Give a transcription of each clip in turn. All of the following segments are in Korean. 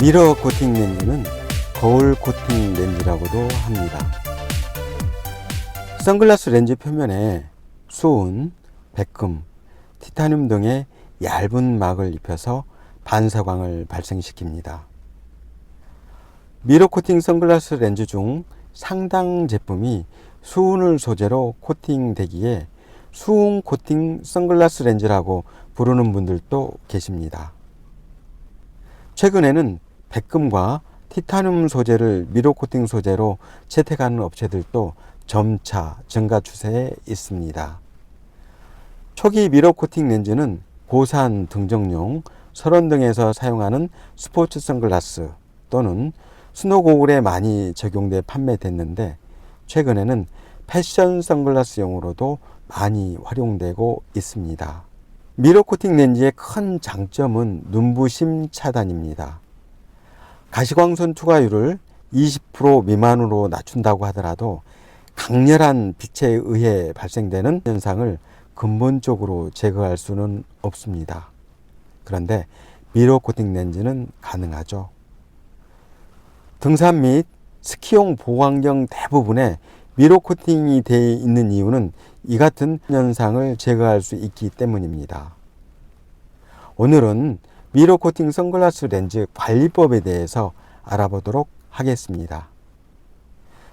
미러 코팅 렌즈는 거울 코팅 렌즈라고도 합니다. 선글라스 렌즈 표면에 수은, 백금, 티타늄 등의 얇은 막을 입혀서 반사광을 발생시킵니다. 미러 코팅 선글라스 렌즈 중 상당 제품이 수은을 소재로 코팅되기에 수은 코팅 선글라스 렌즈라고 부르는 분들도 계십니다. 최근에는 백금과 티타늄 소재를 미러 코팅 소재로 채택하는 업체들도 점차 증가 추세에 있습니다. 초기 미러 코팅 렌즈는 고산 등정용, 설원 등에서 사용하는 스포츠 선글라스 또는 스노 고글에 많이 적용돼 판매됐는데 최근에는 패션 선글라스용으로도 많이 활용되고 있습니다. 미러 코팅 렌즈의 큰 장점은 눈부심 차단입니다. 가시광선 투과율을 20% 미만으로 낮춘다고 하더라도 강렬한 빛에 의해 발생되는 현상을 근본적으로 제거할 수는 없습니다. 그런데 미러 코팅 렌즈는 가능하죠. 등산 및 스키용 보호환경 대부분에 미러 코팅이 되어 있는 이유는 이 같은 현상을 제거할 수 있기 때문입니다. 오늘은 미러 코팅 선글라스 렌즈 관리법에 대해서 알아보도록 하겠습니다.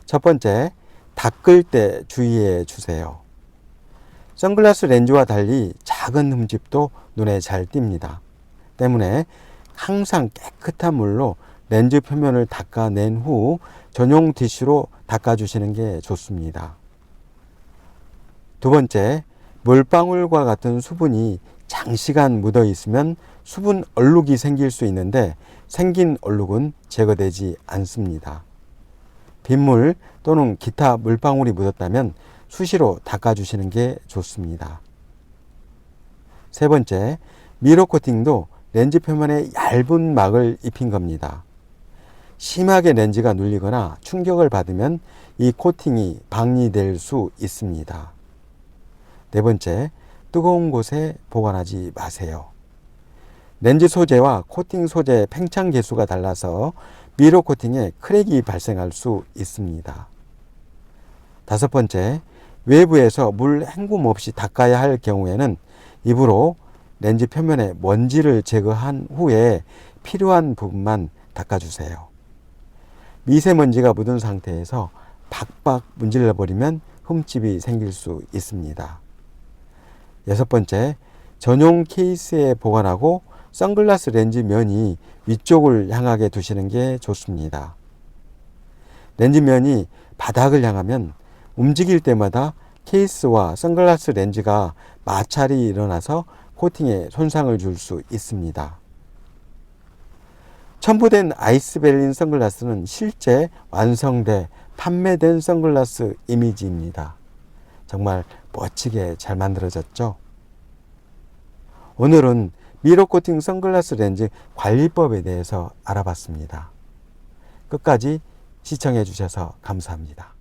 첫 번째, 닦을 때 주의해 주세요. 선글라스 렌즈와 달리 작은 흠집도 눈에 잘 띕니다. 때문에 항상 깨끗한 물로 렌즈 표면을 닦아낸 후 전용 티슈로 닦아주시는 게 좋습니다. 두 번째, 물방울과 같은 수분이 장시간 묻어 있으면 수분 얼룩이 생길 수 있는데 생긴 얼룩은 제거되지 않습니다. 빗물 또는 기타 물방울이 묻었다면 수시로 닦아주시는 게 좋습니다. 세 번째, 미러 코팅도 렌즈 표면에 얇은 막을 입힌 겁니다. 심하게 렌즈가 눌리거나 충격을 받으면 이 코팅이 방리될 수 있습니다. 네 번째, 뜨거운 곳에 보관하지 마세요. 렌즈 소재와 코팅 소재 팽창 개수가 달라서 미러 코팅에 크랙이 발생할 수 있습니다. 다섯 번째, 외부에서 물 헹굼 없이 닦아야 할 경우에는 입으로 렌즈 표면에 먼지를 제거한 후에 필요한 부분만 닦아주세요. 미세먼지가 묻은 상태에서 박박 문질러 버리면 흠집이 생길 수 있습니다. 여섯 번째, 전용 케이스에 보관하고 선글라스 렌즈 면이 위쪽을 향하게 두시는 게 좋습니다. 렌즈 면이 바닥을 향하면 움직일 때마다 케이스와 선글라스 렌즈가 마찰이 일어나서 코팅에 손상을 줄 수 있습니다. 첨부된 아이스벨린 선글라스는 실제 완성돼 판매된 선글라스 이미지입니다. 정말 멋지게 잘 만들어졌죠? 오늘은 미러 코팅 선글라스 렌즈 관리법에 대해서 알아봤습니다. 끝까지 시청해 주셔서 감사합니다.